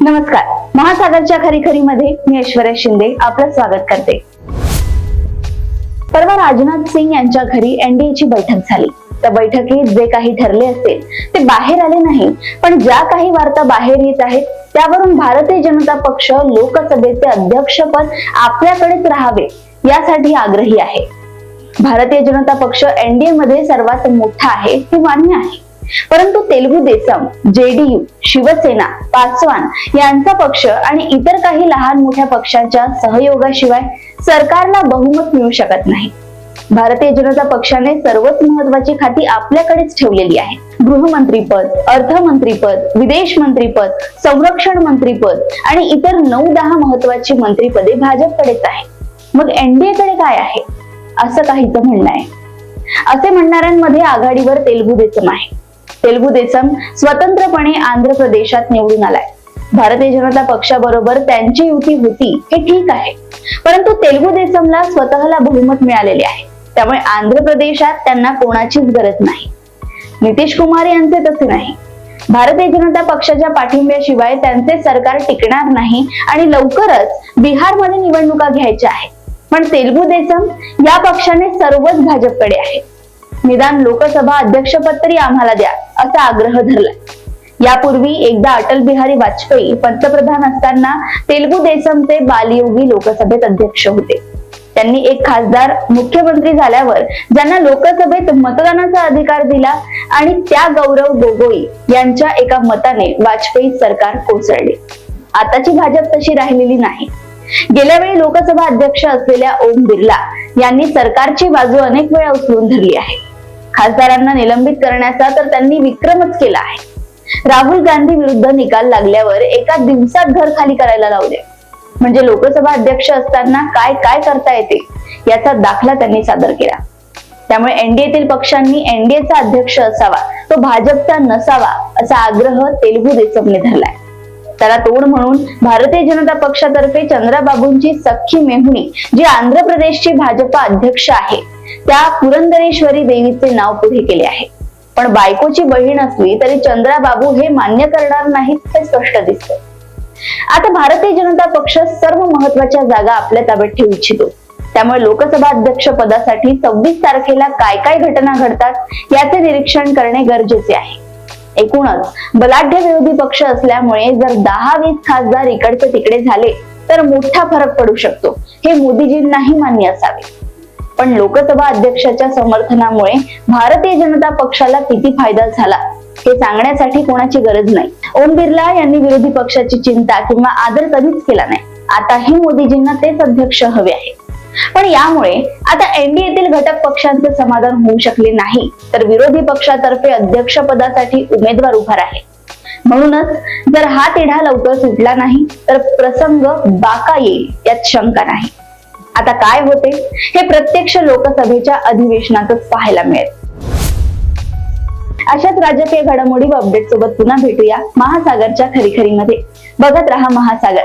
नमस्कार. महासागरच्या खरी खरी मध्ये मी ऐश्वर्या शिंदे आपलं स्वागत करते. परवा राजनाथ सिंग यांच्या घरी एनडीए ची बैठक झाली. त्या बैठकीत जे काही ठरले असेल ते बाहेर आले नाही पण ज्या काही वार्ता बाहेर येत आहेत त्यावरून भारतीय जनता पक्ष लोकसभेचे अध्यक्षपद आपल्याकडेच राहावे यासाठी आग्रही आहे. भारतीय जनता पक्ष एनडीए मध्ये सर्वात मोठा आहे हे मान्य आहे. परंतु तेलुगू देसम जेडीयू शिवसेना पासवान यांचा पक्ष आणि इतर काही लहान मोठ्या पक्षांच्या सहयोगाशिवाय सरकारला बहुमत मिळू शकत नाही. भारतीय जनता पक्षाने सर्वच महत्वाची खाती आपल्याकडेच ठेवलेली आहे. गृहमंत्रीपद अर्थमंत्रीपद विदेश मंत्रीपद संरक्षण मंत्रीपद आणि इतर नऊ दहा महत्वाची मंत्रीपदे भाजपकडेच आहे. मग एनडीए कडे काय आहे? असं काहीच म्हणणं आहे. असे म्हणणाऱ्यांमध्ये आघाडीवर तेलुगू देसम आहे. तेलुगू देसम स्वतंत्रपणे आंध्र प्रदेशात निवडून आलाय. भारतीय जनता पक्षाबरोबर त्यांची युती होती हे ठीक आहे. परंतु तेलुगू देसमला स्वतःला बहुमत मिळालेले आहे. त्यामुळे आंध्र प्रदेशात त्यांना कोणाचीच गरज नाही. नितीश कुमार यांचे तसे नाही. भारतीय जनता पक्षाच्या पाठिंब्याशिवाय त्यांचे सरकार टिकणार नाही आणि लवकरच बिहारमध्ये निवडणुका घ्यायच्या आहेत. पण तेलुगू देसम या पक्षाने सर्वच भाजपकडे आहे. निदान लोकसभा अध्यक्षपद तरी आम्हाला द्या असा आग्रह धरला यापूर्वी एकदा अटल बिहारी वाजपेयी पंतप्रधान असताना तेलगू देसमचे बालयोगी लोकसभेत अध्यक्ष होते. त्यांनी एक खासदार मुख्यमंत्री झाल्यावर ज्यांना लोकसभेत मतदानाचा अधिकार दिला आणि त्या गौरव गोगोई यांच्या एका मताने वाजपेयी सरकार कोसळले. आताची भाजप तशी राहिलेली नाही. गेल्या वेळी लोकसभा अध्यक्ष असलेल्या ओम बिर्ला यांनी सरकारची बाजू अनेक वेळा उचलून धरली आहे. खासदारांना निलंबित करण्याचा तर त्यांनी विक्रमच केला आहे. राहुल गांधी विरुद्ध निकाल लागल्यावर एका दिवसात घर खाली करायला लावले. म्हणजे लोकसभा अध्यक्ष असताना काय काय करता येते? याचा दाखला त्यांनी सादर केला. त्यामुळे एनडीएतील पक्षांनी एनडीएचा अध्यक्ष असावा तो भाजपचा नसावा असा आग्रह तेलुगू देसमने धरलाय. त्याला तोड म्हणून भारतीय जनता पक्षातर्फे चंद्राबाबूंची सख्खी मेहुणी जी आंध्र प्रदेशची भाजपा अध्यक्ष आहे. त्या पुरंदरेश्वरी देवीचे नाव पुढे केले आहे. पण बायकोची बहीण असली तरी चंद्राबाबू हे मान्य करणार नाहीत हे स्पष्ट दिसत आता भारतीय जनता पक्ष सर्व महत्त्वाच्या जागा आपल्या ताब्यात ठेवू इच्छितो. त्यामुळे लोकसभा अध्यक्ष पदासाठी सव्वीस तारखेला काय काय घटना घडतात याचे निरीक्षण करणे गरजेचे आहे. एकूणच बलाढ्य विरोधी पक्ष असल्यामुळे जर दहा वीस खासदार इकडचे तिकडे झाले तर मोठा फरक पडू शकतो. हे मोदीजींनाही मान्य असावे. पण लोकसभा अध्यक्षाच्या समर्थनामुळे भारतीय जनता पक्षाला किती फायदा झाला हे सांगण्यासाठी कोणाची गरज नाही. ओम बिर्ला यांनी विरोधी पक्षाची चिंता किंवा आदर कधीच केला नाही. आताही मोदीजींना तेच अध्यक्ष हवे आहेत. पण यामुळे आता एनडीएतील घटक पक्षांचे समाधान होऊ शकले नाही. तर विरोधी पक्षातर्फे अध्यक्षपदासाठी उमेदवार उभा आहे म्हणूनच जर हा तिढा लवकर सुटला नाही तर प्रसंग बाका येईल यात शंका नाही. आता काय होते? हे प्रत्यक्ष लोकसभेच्या अधिवेशनातच पाहायला मिळेल. अशाच राजकीय घडामोडी व अपडेट सोबत पुन्हा भेटूया महासागरच्या खरीखरीमध्ये बघत राहा महासागर.